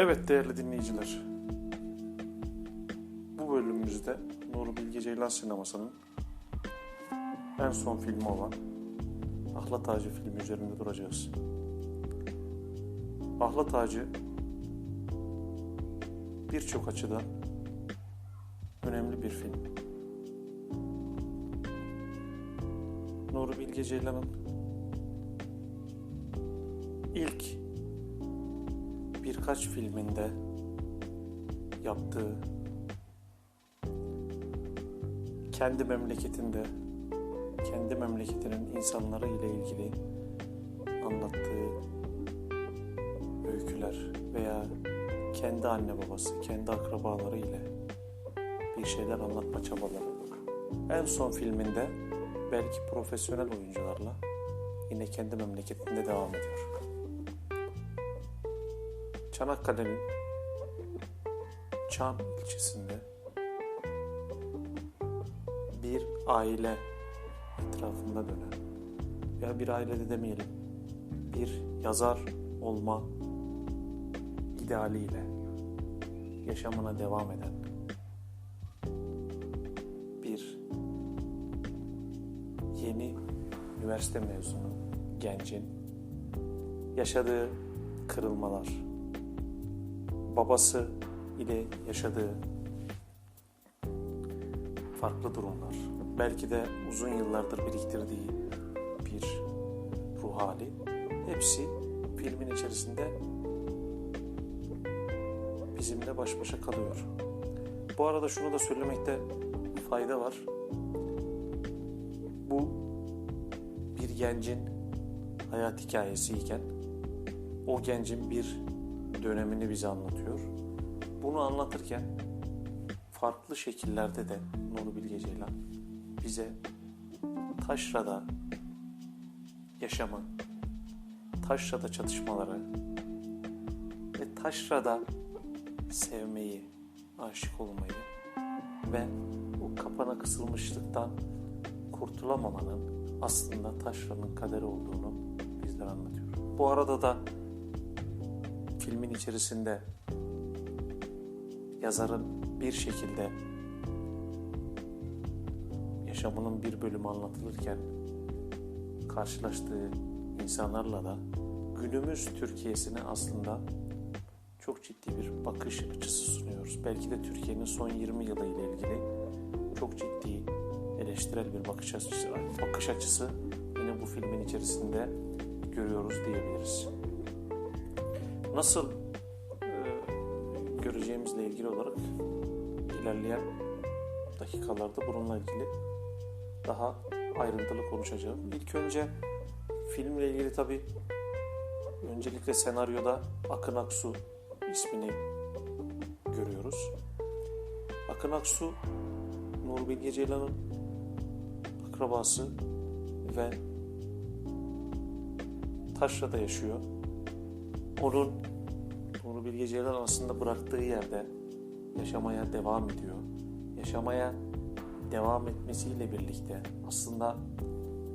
Evet değerli dinleyiciler. Bu bölümümüzde Nuri Bilge Ceylan sinemasının en son filmi olan Ahlat Ağacı filmi üzerinde duracağız. Ahlat Ağacı birçok açıdan önemli bir film. Nuri Bilge Ceylan'ın ilk birkaç filminde yaptığı kendi memleketinde kendi memleketinin insanları ile ilgili anlattığı öyküler veya kendi anne babası, kendi akrabaları ile bir şeyler anlatma çabaları. En son filminde belki profesyonel oyuncularla yine kendi memleketinde devam ediyor. Çanakkale'nin Çan ilçesinde bir aile etrafında dönen veya bir ailede demeyelim bir yazar olma idealiyle yaşamına devam eden bir yeni üniversite mezunu gencin yaşadığı kırılmalar, babası ile yaşadığı farklı durumlar, belki de uzun yıllardır biriktirdiği bir ruh hali, hepsi filmin içerisinde bizimle baş başa kalıyor. Bu arada şunu da söylemekte fayda var. Bu bir gencin hayat hikayesi iken o gencin bir dönemini bize anlatıyor. Bunu anlatırken farklı şekillerde de Nuri Bilge Ceylan bize taşrada yaşamı, taşrada çatışmaları ve taşrada sevmeyi, aşık olmayı ve o kapana kısılmışlıktan kurtulamamanın aslında taşranın kaderi olduğunu bizlere anlatıyor. Bu arada da filmin içerisinde yazarın bir şekilde yaşamının bir bölümü anlatılırken karşılaştığı insanlarla da günümüz Türkiye'sine aslında çok ciddi bir bakış açısı sunuyoruz. Belki de Türkiye'nin son 20 yılı ile ilgili çok ciddi eleştirel bir bakış açısı, bakış açısı yine bu filmin içerisinde görüyoruz diyebiliriz. Nasıl e, göreceğimizle ilgili olarak ilerleyen dakikalarda bununla ilgili daha ayrıntılı konuşacağım. İlk önce filmle ilgili tabi öncelikle senaryoda Akın Aksu ismini görüyoruz. Akın Aksu Nur Bilge Ceylan'ın akrabası ve Taşra'da yaşıyor. Onun Nur Bilge Ceylan aslında bıraktığı yerde yaşamaya devam ediyor. Yaşamaya devam etmesiyle birlikte aslında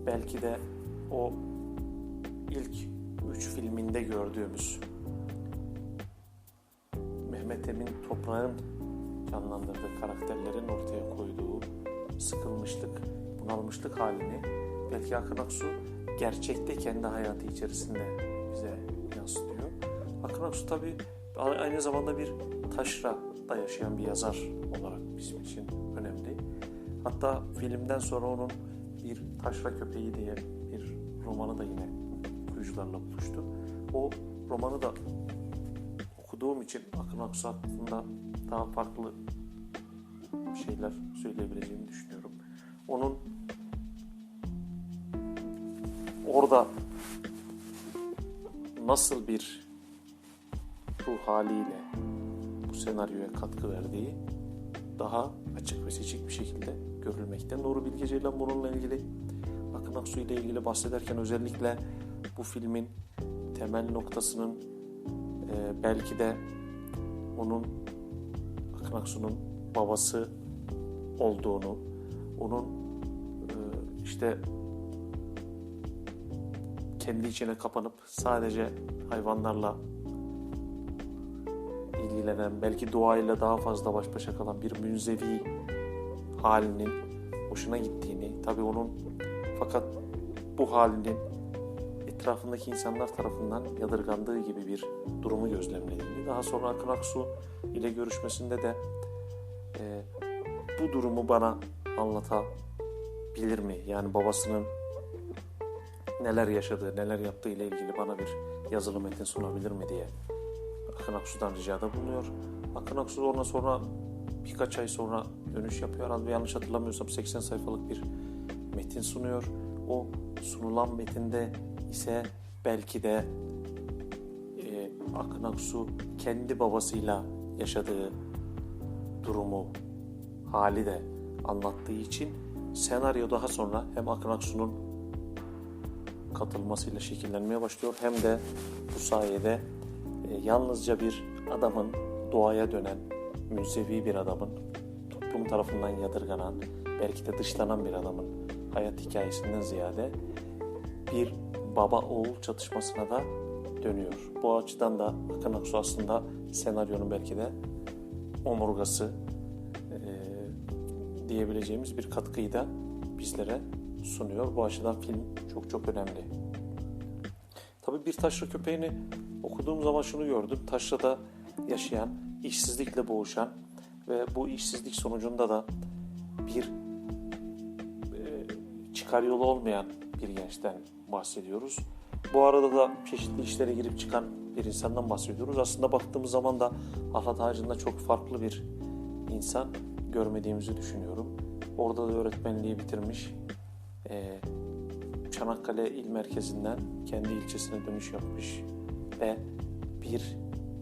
belki de o ilk üç filminde gördüğümüz Mehmet Emin Toprağ'ın canlandırdığı karakterlerin ortaya koyduğu sıkılmışlık, bunalmışlık halini belki Akın Aksu gerçekte kendi hayatı içerisinde. Akın Aksu tabi aynı zamanda bir taşrada yaşayan bir yazar olarak bizim için önemli. Hatta filmden sonra onun bir Taşra Köpeği diye bir romanı da yine okuyucularla buluştu. O romanı da okuduğum için Akın Aksu hakkında daha farklı şeyler söyleyebileceğimi düşünüyorum. Onun orada nasıl bir ruh haliyle bu senaryoya katkı verdiği daha açık ve seçik bir şekilde görülmekte. Nuri Bilge Ceylan bununla ilgili Akın Aksu ile ilgili bahsederken özellikle bu filmin temel noktasının e, belki de onun Akın Aksu'nun babası olduğunu, onun e, işte kendi içine kapanıp sadece hayvanlarla ilgilenen, belki doğayla daha fazla baş başa kalan bir münzevi halinin hoşuna gittiğini, tabii onun fakat bu halinin etrafındaki insanlar tarafından yadırgandığı gibi bir durumu gözlemlediğini, daha sonra Akın Aksu ile görüşmesinde de e, bu durumu bana anlatabilir mi? Yani babasının neler yaşadığı, neler yaptığı ile ilgili bana bir yazılı metin sunabilir mi diye Akın Aksu'dan ricada bulunuyor. Akın Aksu ondan sonra birkaç ay sonra dönüş yapıyor. Herhalde yanlış hatırlamıyorsam 80 sayfalık bir metin sunuyor. O sunulan metinde ise belki de e, Akın Aksu kendi babasıyla yaşadığı durumu, hali de anlattığı için senaryo daha sonra hem Akın Aksu'nun katılmasıyla şekillenmeye başlıyor hem de bu sayede yalnızca bir adamın doğaya dönen, münzevi bir adamın, toplum tarafından yadırganan, belki de dışlanan bir adamın hayat hikayesinden ziyade bir baba oğul çatışmasına da dönüyor. Bu açıdan da Akın Aksu aslında senaryonun belki de omurgası e, diyebileceğimiz bir katkıyı da bizlere sunuyor. Bu açıdan film çok çok önemli. Tabii bir taşra köpeğini okuduğum zaman şunu gördüm. Taşra'da yaşayan, işsizlikle boğuşan ve bu işsizlik sonucunda da bir e, çıkar yolu olmayan bir gençten bahsediyoruz. Bu arada da çeşitli işlere girip çıkan bir insandan bahsediyoruz. Aslında baktığımız zaman da Ahlat Ağacı'nda çok farklı bir insan görmediğimizi düşünüyorum. Orada da öğretmenliği bitirmiş. Çanakkale İl Merkezi'nden kendi ilçesine dönüş yapmış ve bir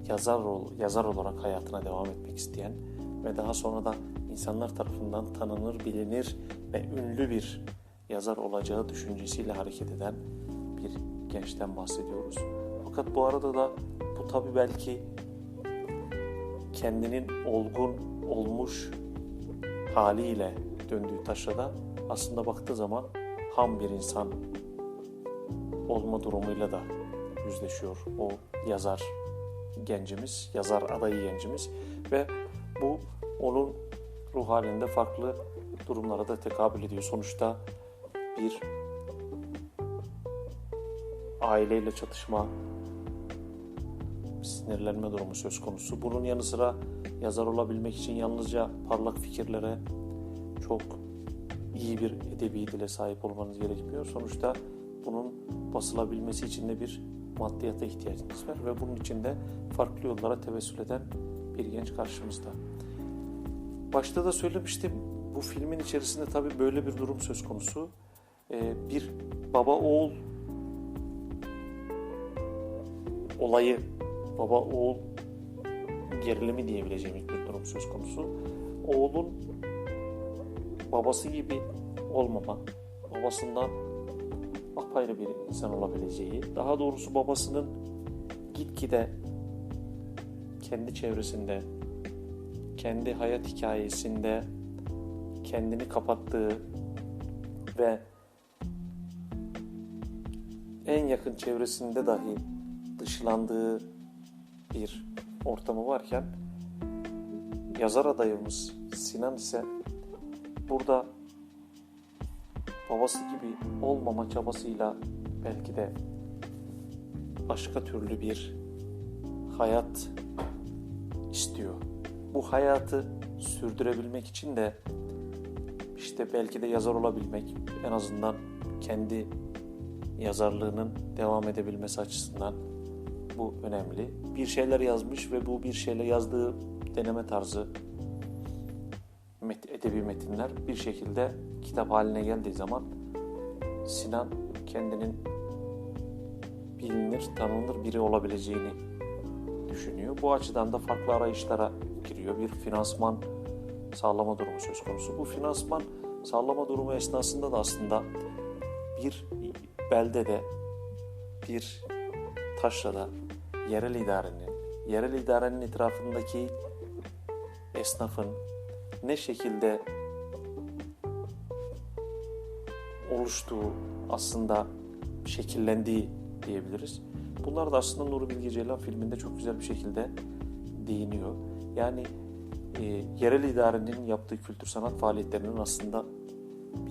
yazar yazar olarak hayatına devam etmek isteyen ve daha sonra da insanlar tarafından tanınır, bilinir ve ünlü bir yazar olacağı düşüncesiyle hareket eden bir gençten bahsediyoruz. Fakat bu arada da bu tabi belki kendinin olgun olmuş haliyle döndüğü taşrada aslında baktığı zaman ham bir insan olma durumuyla da yüzleşiyor o yazar gencimiz, yazar adayı gencimiz ve bu onun ruh halinde farklı durumlara da tekabül ediyor. Sonuçta bir aileyle çatışma, sinirlenme durumu söz konusu. Bunun yanı sıra yazar olabilmek için yalnızca parlak fikirlere çok iyi bir edebi dile sahip olmanız gerekmiyor. Sonuçta bunun basılabilmesi için de bir maddiyata ihtiyacınız var ve bunun için de farklı yollara tevessül eden bir genç karşımızda. Başta da söylemiştim bu filmin içerisinde tabii böyle bir durum söz konusu. Ee, bir baba oğul olayı, baba oğul gerilimi diyebileceğimiz bir durum söz konusu. Oğlun babası gibi olmama, babasından apayrı bir insan olabileceği, daha doğrusu babasının gitgide kendi çevresinde, kendi hayat hikayesinde kendini kapattığı ve en yakın çevresinde dahi dışlandığı bir ortamı varken yazar adayımız Sinan ise burada babası gibi olmama çabasıyla belki de başka türlü bir hayat istiyor. Bu hayatı sürdürebilmek için de işte belki de yazar olabilmek en azından kendi yazarlığının devam edebilmesi açısından bu önemli. Bir şeyler yazmış ve bu bir şeyler yazdığı deneme tarzı edebi metinler bir şekilde kitap haline geldiği zaman Sinan kendinin bilinir, tanınır biri olabileceğini düşünüyor. Bu açıdan da farklı arayışlara giriyor. Bir finansman sağlama durumu söz konusu. Bu finansman sağlama durumu esnasında da aslında bir beldede, bir taşrada yerel idarenin, yerel idarenin etrafındaki esnafın ne şekilde oluştuğu aslında şekillendiği diyebiliriz. Bunlar da aslında Nuri Bilge Ceylan filminde çok güzel bir şekilde değiniyor. Yani e, yerel idarenin yaptığı kültür sanat faaliyetlerinin aslında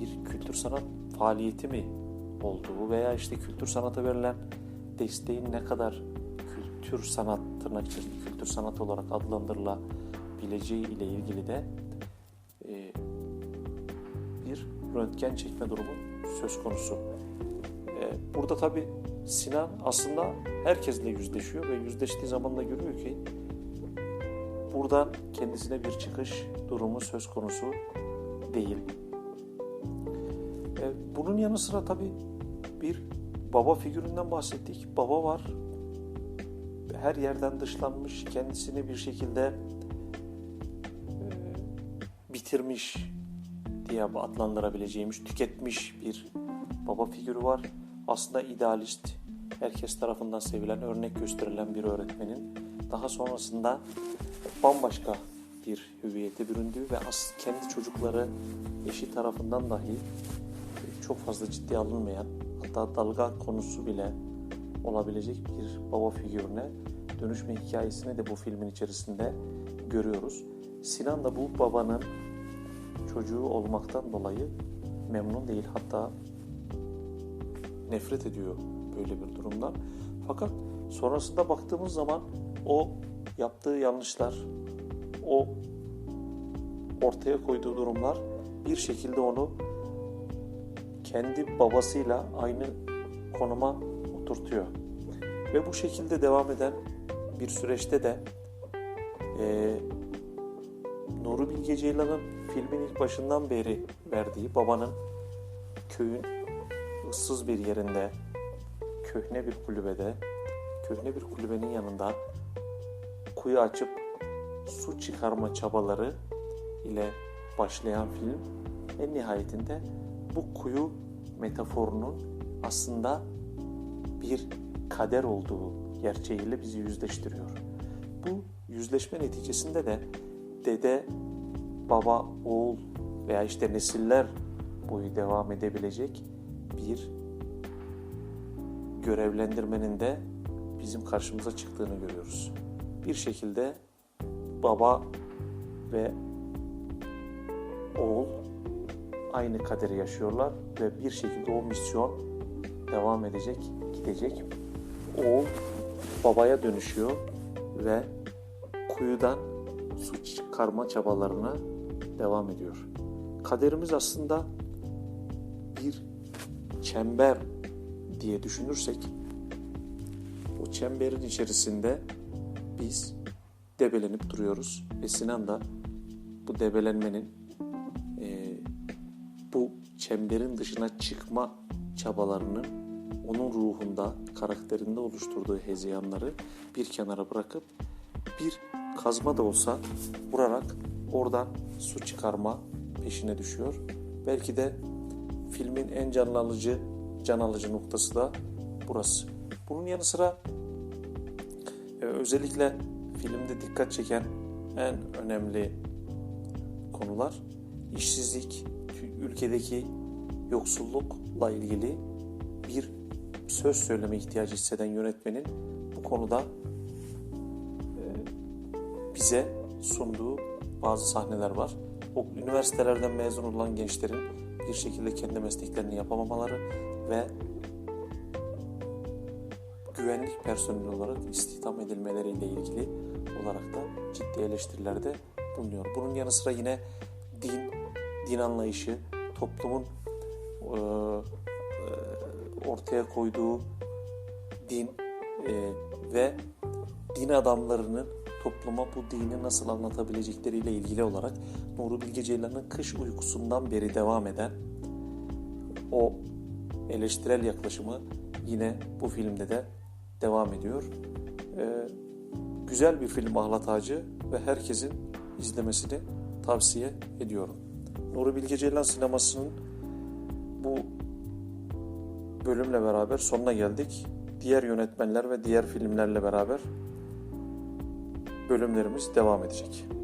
bir kültür sanat faaliyeti mi olduğu veya işte kültür sanata verilen desteğin ne kadar kültür sanat tırnak içerisinde kültür sanat olarak adlandırılabileceği ile ilgili de röntgen çekme durumu söz konusu. E, burada tabi Sinan aslında herkesle yüzleşiyor ve yüzleştiği zaman da görüyor ki buradan kendisine bir çıkış durumu söz konusu değil. E, bunun yanı sıra tabi bir baba figüründen bahsettik. Baba var. Her yerden dışlanmış, kendisini bir şekilde e, bitirmiş diye adlandırabileceğimiz, tüketmiş bir baba figürü var. Aslında idealist, herkes tarafından sevilen, örnek gösterilen bir öğretmenin daha sonrasında bambaşka bir hüviyete büründüğü ve kendi çocukları eşi tarafından dahi çok fazla ciddi alınmayan hatta dalga konusu bile olabilecek bir baba figürüne dönüşme hikayesini de bu filmin içerisinde görüyoruz. Sinan da bu babanın çocuğu olmaktan dolayı memnun değil. Hatta nefret ediyor böyle bir durumdan. Fakat sonrasında baktığımız zaman o yaptığı yanlışlar, o ortaya koyduğu durumlar bir şekilde onu kendi babasıyla aynı konuma oturtuyor. Ve bu şekilde devam eden bir süreçte de e, Nuri Bilge Ceylan'ın filmin ilk başından beri verdiği babanın köyün ıssız bir yerinde, köhne bir kulübede, köhne bir kulübenin yanında kuyu açıp su çıkarma çabaları ile başlayan film en nihayetinde bu kuyu metaforunun aslında bir kader olduğu gerçeğiyle bizi yüzleştiriyor. Bu yüzleşme neticesinde de dede, baba, oğul veya işte nesiller boyu devam edebilecek bir görevlendirmenin de bizim karşımıza çıktığını görüyoruz. Bir şekilde baba ve oğul aynı kaderi yaşıyorlar ve bir şekilde o misyon devam edecek, gidecek. Oğul babaya dönüşüyor ve kuyudan su çıkarma çabalarına devam ediyor. Kaderimiz aslında bir çember diye düşünürsek o çemberin içerisinde biz debelenip duruyoruz ve Sinan da bu debelenmenin e, bu çemberin dışına çıkma çabalarını onun ruhunda, karakterinde oluşturduğu hezeyanları bir kenara bırakıp bir kazma da olsa vurarak oradan su çıkarma peşine düşüyor. Belki de filmin en can alıcı, can alıcı noktası da burası. Bunun yanı sıra e, özellikle filmde dikkat çeken en önemli konular işsizlik, ülkedeki yoksullukla ilgili bir söz söyleme ihtiyacı hisseden yönetmenin bu konuda bize sunduğu bazı sahneler var. O üniversitelerden mezun olan gençlerin bir şekilde kendi mesleklerini yapamamaları ve güvenlik personeli olarak istihdam edilmeleriyle ilgili olarak da ciddi eleştirilerde bulunuyor. Bunun yanı sıra yine din, din anlayışı, toplumun e, e, ortaya koyduğu din e, ve din adamlarının topluma bu dini nasıl anlatabilecekleriyle ilgili olarak Nuri Bilge Ceylan'ın kış uykusundan beri devam eden o eleştirel yaklaşımı yine bu filmde de devam ediyor. Ee, güzel bir film Ahlat Ağacı ve herkesin izlemesini tavsiye ediyorum. Nuri Bilge Ceylan sinemasının bu bölümle beraber sonuna geldik. Diğer yönetmenler ve diğer filmlerle beraber bölümlerimiz devam edecek.